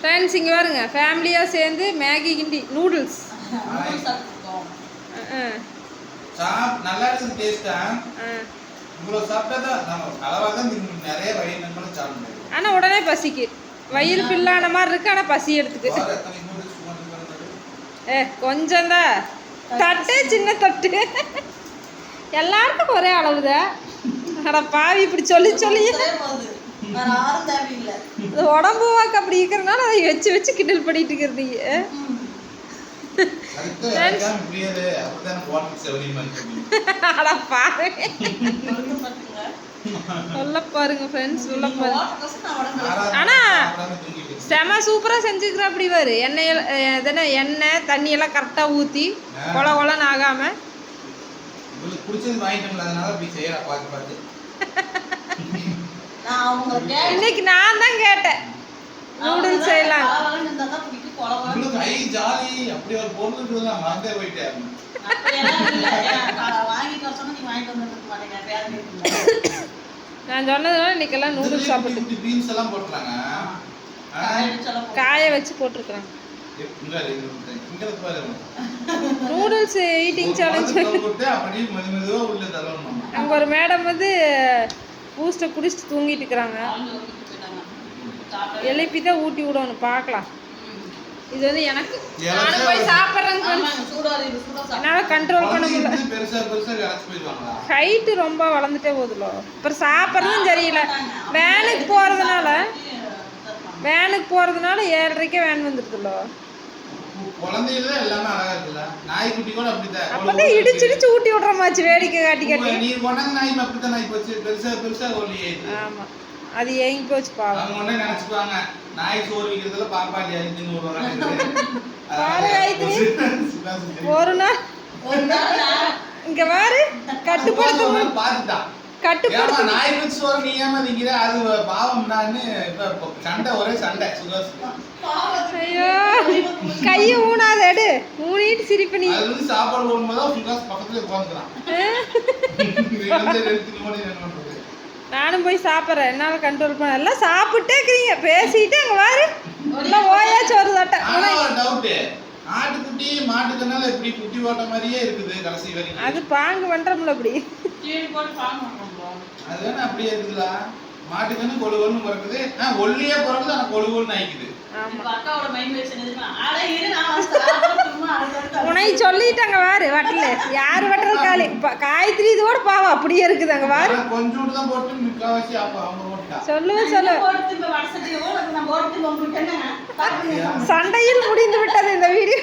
Friends இங்கே பாருங்க. ஃபேமிலியாக சேர்ந்து மேகி கிண்டி நூடுல்ஸ் நல்லா இருக்குது டேஸ்டா இவ்வளோ சாப்பிட்டா தான் நம்ம அளவாக தான் திங்க நிறைய வயிறு நம்மளும் சாப்பிட முடியும். ஆனால் உடனே பசிக்கு. வயிறு ஃபில்லான மாதிரி இருக்கு ஆனால் பசி எடுத்துக்கு. ஏ கொஞ்சம் தான். தட்டு சின்ன தட்டு. எல்லாருக்கும் ஒரே அளவுதான். அட பாவி இப்படி சொல்லி சொல்லி வேற யாரும் தேவையில்லை. இது உடம்பு வாக்கு அப்படி இருக்கிறனால அதை வச்சு வச்சு கிண்டல் பண்ணிட்டு இருக்கிறீங்க அட பாரு ஒழுங்கு பார்த்துங்க. சொல்ல பாருங்க ஃப்ரெண்ட்ஸ் சொல்ல பாருங்க. ஆனா. செம சூப்பராக செஞ்சுக்கிற அப்படி பாரு. எண்ணெய் எதனா எண்ணெய் தண்ணியெல்லாம் கரெக்டாக ஊற்றி கொல கொலன்னு ஆகாமல் உங்களுக்கு பிடிச்சது வாங்கிட்டோம்ல அதனால இப்படி செய்யறா பார்த்து பார்த்து. இன்னைக்கு நான் தான் கேட்டேன். நூடுல்ஸ் செய்யலாம். ஜாலி அப்படி ஒரு பொருள் மறந்தே போயிட்டேன். நான் சொன்னதுனால இன்னைக்கெல்லாம் நூடுல்ஸ் சாப்பிட்டு பீன்ஸ் எல்லாம் போட்டுறாங்க காய வச்சு போட்டிருக்கிறேன் நூடுல்ஸ் ஈட்டிங் சேலஞ்ச் அங்கே ஒரு மேடம் வந்து பூஸ்ட்டை குடிச்சிட்டு தூங்கிட்டு இருக்கிறாங்க. எழுப்பி தான் ஊட்டி விடணும் பார்க்கலாம். இது வந்து எனக்கு நானும் போய் சாப்பிட்றேங்க. என்னால் கண்ட்ரோல் பண்ண முடியல. ஹைட்டு ரொம்ப வளர்ந்துட்டே போகுதுலோ. அப்புறம் சாப்பிட்றதும் சரியில்லை. வேனுக்கு போகிறதுனால வேனுக்கு போகிறதுனால ஏழரைக்கே வேன் வந்துடுதுல்லோ குழந்தையில எல்லாமே அழகா இருக்குல்ல? நாய்க்குட்டி கூட அப்படித்தான். அப்பதான் இடிச்சு இடிச்சு ஊட்டி விட்றமாச்சு வேடிக்கை காட்டி காட்டி. நீ கொண்டாங்க நாய் அப்படித்தான் நாய் போச்சு பெருசா பெருசா ஒல்லியே ஆமாம் அது ஏங்கி போச்சு பாவம். அவங்க நினைச்சுக்குவாங்க நாய் சோறு வைக்கிறதுல பாப்பாட்டி பாரு, காயத்ரி. ஒரு நாள். இங்க பாரு கட்டுப்படுத்த பாத்துட்டான் கட்டுப்படுத்த. ஏமா நாய் வச்சு சோறு நீ ஏமா திங்கிற அது பாவம் இப்ப சண்டை ஒரே சண்டை. சுகாஸ் பாவத்துக்கு ஐயோ கையை ஊனாத எடு. ஊனிட்டு சிரிப்பு நீ. அது வந்து சாப்பாடு போடும்போது சுகாஸ் பக்கத்துல உட்காந்துக்கிறான் எடுத்துக்க முடியும் என்ன பண்றது? நானும் போய் சாப்பிட்றேன். என்னால் கண்ட்ரோல் பண்ண எல்லாம் சாப்பிட்டே இருக்கிறீங்க பேசிட்டு அங்கே பாரு. எல்லாம் ஓயாச்சு ஒரு தட்டை ஆட்டுக்குட்டி மாட்டுக்கனால இப்படி குட்டி ஓட்ட மாதிரியே இருக்குது கடைசி வரைக்கும். அது பாங்கு பண்றோம்ல அப்படி. டிவி போட்டு பாருங்க பண்றோம். அது வேணா அப்படியே இருக்குதுல மாட்டுக்கன்னு கொழு கொழுன்னு பிறக்குது. ஆ ஒல்லியே பிறக்குது ஆனா கொழு கொழுன்னு ஆயிக்குது அக்காவோட மைண்ட் நான் வந்து சொல்லிட்டாங்க வாரு வட்டல. யார் வெட்டுறது காலி காயத்ரி இதோட பாவம் அப்படியே இருக்குது அங்க வாரு கொஞ்சோண்டு தான் போட்டு முக்காவாசி நான். சண்டையில் முடிந்து விட்டது இந்த வீடியோ.